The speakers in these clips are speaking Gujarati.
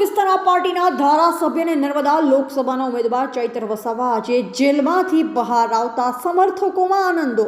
વિસ્તારના પાર્ટીના ધારાસભ્ય અને નર્મદા લોકસભાના ઉમેદવાર ચૈતર વસાવા આજે જેલમાંથી બહાર આવતા સમર્થકોમાં આનંદો.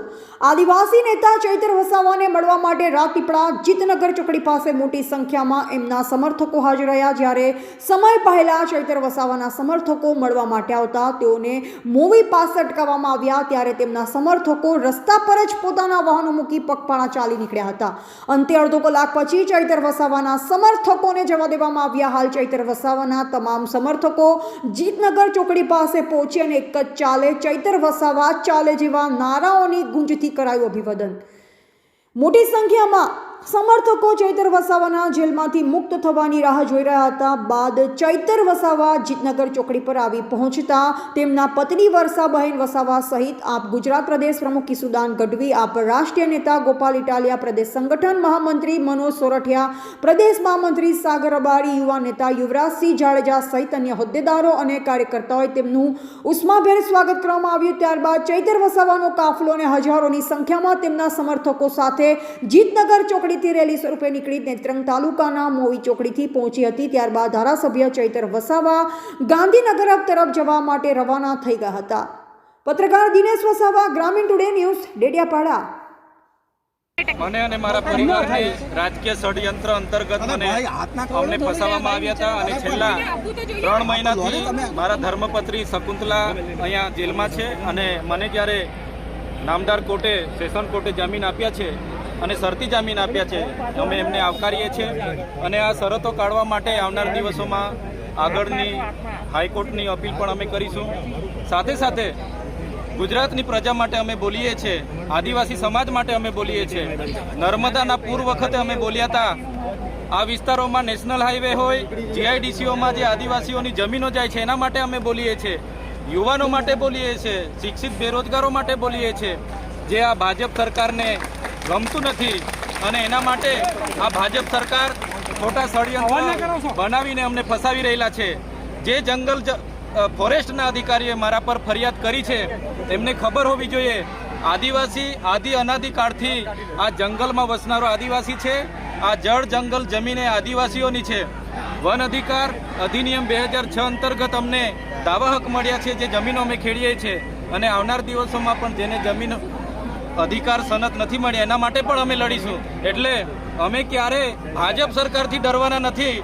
આદિવાસી નેતા ચૈતર વસાવાને મળવા માટે રાતીપડા જીતનગર ચોકડી પાસે મોટી સંખ્યામાં એમના સમર્થકો હાજર રહ્યા. જ્યારે સમય પહેલાં ચૈતર વસાવાના સમર્થકો મળવા માટે આવતા તેઓને મૂવી પાસે અટકાવવામાં આવ્યા. ત્યારે તેમના સમર્થકો રસ્તા પર જ પોતાના વાહનો મૂકી પગપાળા ચાલી નીકળ્યા હતા. અંતે અડધો કલાક પછી ચૈતર વસાવાના સમર્થકોને જવા દેવામાં આવ્યા. હાલ ચૈતર વસાવાના તમામ સમર્થકો જીતનગર ચોકડી પાસે પહોંચી અને એક જ ચાલે ચૈતર વસાવા ચાલે જેવા નારાઓની ગુંજથી કરાયું અભિવાદન. મોટી સંખ્યામાં સમર્થકો ચૈતર વસાવાના જેલમાંથી મુક્ત થવાની રાહ જોઈ રહ્યા હતા. બાદ ચૈતર વસાવા જીતનગર ચોકડી પર આવી પહોંચતા તેમના પત્ની વર્ષાબહેન વસાવા સહિત આપ ગુજરાત પ્રદેશ પ્રમુખ કિસુદાન ગઢવી, આપ રાષ્ટ્રીય નેતા ગોપાલ ઇટાલિયા, પ્રદેશ સંગઠન મહામંત્રી મનોજ સોરઠિયા, પ્રદેશ મહામંત્રી સાગર અબાડી, યુવા નેતા યુવરાજસિંહ જાડેજા સહિત અન્ય હોદ્દેદારો અને કાર્યકર્તાઓએ તેમનું ઉષ્માભેર સ્વાગત કરવામાં આવ્યું. ત્યારબાદ ચૈતર વસાવાનો કાફલો અને હજારોની સંખ્યામાં તેમના સમર્થકો સાથે જીતનગર ચોકડીથી રેલી સ્વરૂપે નીકળી નેત્રંગ તાલુકાના મોવી ચોકડીથી પહોંચી હતી. ત્યારબાદ ધારાસભ્ય ચૈતર વસાવા ગાંધીનગર તરફ જવા માટે રવાના થઈ ગયા હતા. પત્રકાર દિનેશ વસાવા ગ્રામીણ ટુડે ન્યૂઝ ડેડિયાપાડા. મને અને મારા પરિવારથી રાજકીય ષડયંત્ર અંતર્ગત મને અમને ફસાવવામાં આવ્યા હતા અને છેલ્લા ત્રણ મહિનાથી મારા ધર્મપત્રી શકુંતલા અહીંયા જેલમાં છે અને મને જ્યારે નામદાર કોર્ટે સેશન કોર્ટે જામીન આપ્યા છે અને શરતી જામીન આપ્યા છે. અમે એમને આવકારીએ છીએ અને આ શરતો કાઢવા માટે આવનાર દિવસોમાં આગળની હાઈકોર્ટની અપીલ પણ અમે કરીશું. સાથે સાથે ગુજરાતની પ્રજા માટે અમે બોલીએ છીએ, આદિવાસી સમાજ માટે અમે બોલીએ છીએ. નર્મદાના પૂર વખતે અમે બોલ્યા હતા, આ વિસ્તારોમાં નેશનલ હાઈવે હોય, જીઆઈડીસીઓમાં જે આદિવાસીઓની જમીનો જાય છે, એના માટે અમે બોલીએ છીએ. યુવાનો માટે બોલીએ છીએ, શિક્ષિત બેરોજગારો માટે બોલીએ છીએ. જે આ ભાજપ સરકારને ગમતું નથી. અને એના માટે આ ભાજપ સરકાર ખોટા ષડયંત્ર બનાવીને અમને ફસાવી રહેલા છે. જે જંગલ ફોરેસ્ટના અધિકારીએ મારા પર ફરિયાદ કરી છે એમને ખબર હોવી જોઈએ. આદિવાસી આદિ અનાદિકાળથી આ જંગલમાં વસનારો આદિવાસી છે. આ જળ જંગલ જમીન એ આદિવાસીઓની છે. વન અધિકાર અધિનિયમ બે હજાર છ અંતર્ગત અમને દાવા હક મળ્યા છે જે જમીનો અમે ખેડીએ છીએ. અને આવનાર દિવસોમાં પણ જેને જમીન અધિકાર સનત નથી મળ્યા એના માટે પણ અમે લડીશું. એટલે અમે ક્યારે ભાજપ સરકારથી ડરવાના નથી.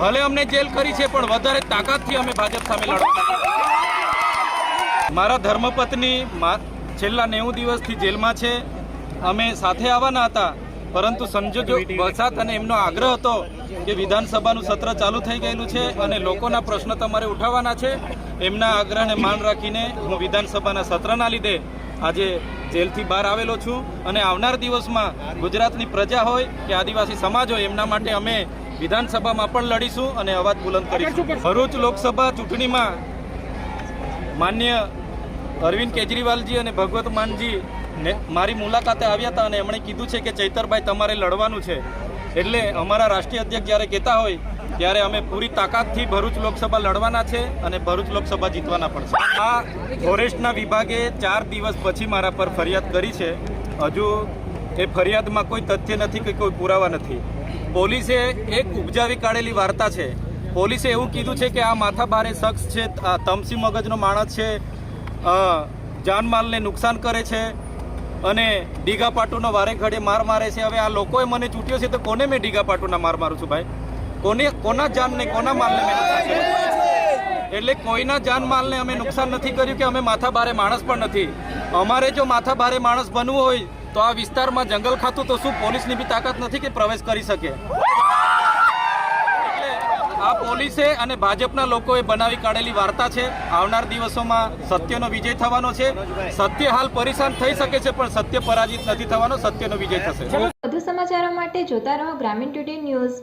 ભલે અમને જેલ કરી છે, પણ વધારે તાકાતથી અમે ભાજપ સામે લડવાના મારા ધર્મપત્ની છેલ્લા નેવું દિવસથી જેલમાં છે. અમે સાથે આવવાના હતા, પરંતુ સંજોગો વરસાદ અને એમનો આગ્રહ હતો કે વિધાનસભાનું સત્ર ચાલુ થઈ ગયેલું છે અને લોકોના પ્રશ્ન તમારે ઉઠાવવાના છે. એમના આગ્રહને માન રાખીને હું વિધાનસભાના સત્રના લીધે આજે જેલથી બહાર આવેલો છું અને આવનાર દિવસમાં ગુજરાતની પ્રજા હોય કે આદિવાસી સમાજ હોય એમના માટે અમે વિધાનસભામાં પણ લડીશું અને અવાજ બુલંદ કરીશું? ભરૂચ લોકસભા ચૂંટણીમાં માન્ય અરવિંદ કેજરીવાલજી અને ભગવત માનજી ને મારી મુલાકાતે આવ્યા હતા અને એમણે કીધું છે કે ચૈતરભાઈ તમારે લડવાનું છે. એટલે અમારા રાષ્ટ્રીય અધ્યક્ષ જ્યારે કહેતા હોય ત્યારે અમે પૂરી તાકાતથી ભરૂચ લોકસભા લડવાના છે અને ભરૂચ લોકસભા જીતવાના પણ છે. આ ફોરેસ્ટના વિભાગે ચાર દિવસ પછી મારા પર ફરિયાદ કરી છે. હજુ એ ફરિયાદમાં કોઈ તથ્ય નથી કે કોઈ પુરાવા નથી. પોલીસે એક ઉપજાવી કાઢેલી વાર્તા છે. પોલીસે એવું કીધું છે કે આ માથાભારે શખ્સ છે, આ તમસી મગજનો માણસ છે જાનમાલને નુકસાન કરે છે અને ડીગા પાટુનો વારે ઘડે માર મારે છે. હવે આ લોકોએ મને ચૂંટ્યો છે તો કોને મેં ડીગા પાટુના માર મારું છું ભાઈ? કોને કોના જાનને કોના માલને મેં નુકસાન એટલે કોઈના જાન માલને અમે નુકસાન નથી કર્યું કે અમે માથા ભારે માણસ પણ નથી. અમારે જો માથા ભારે માણસ બનવું હોય તો આ વિસ્તારમાં જંગલ ખાતું તો શું પોલીસની બી તાકાત નથી કે પ્રવેશ કરી શકે? આ પોલીસે અને ભાજપના લોકોએ બનાવી કાઢેલી વાર્તા છે. આવનાર દિવસોમાં સત્યનો વિજય થવાનો છે. સત્ય હાલ પરેશાન થઈ શકે છે, પણ સત્ય પરાજિત નથી થવાનો. સત્યનો વિજય થશે. વધુ સમાચારો માટે જોતા રહો Gramin today news.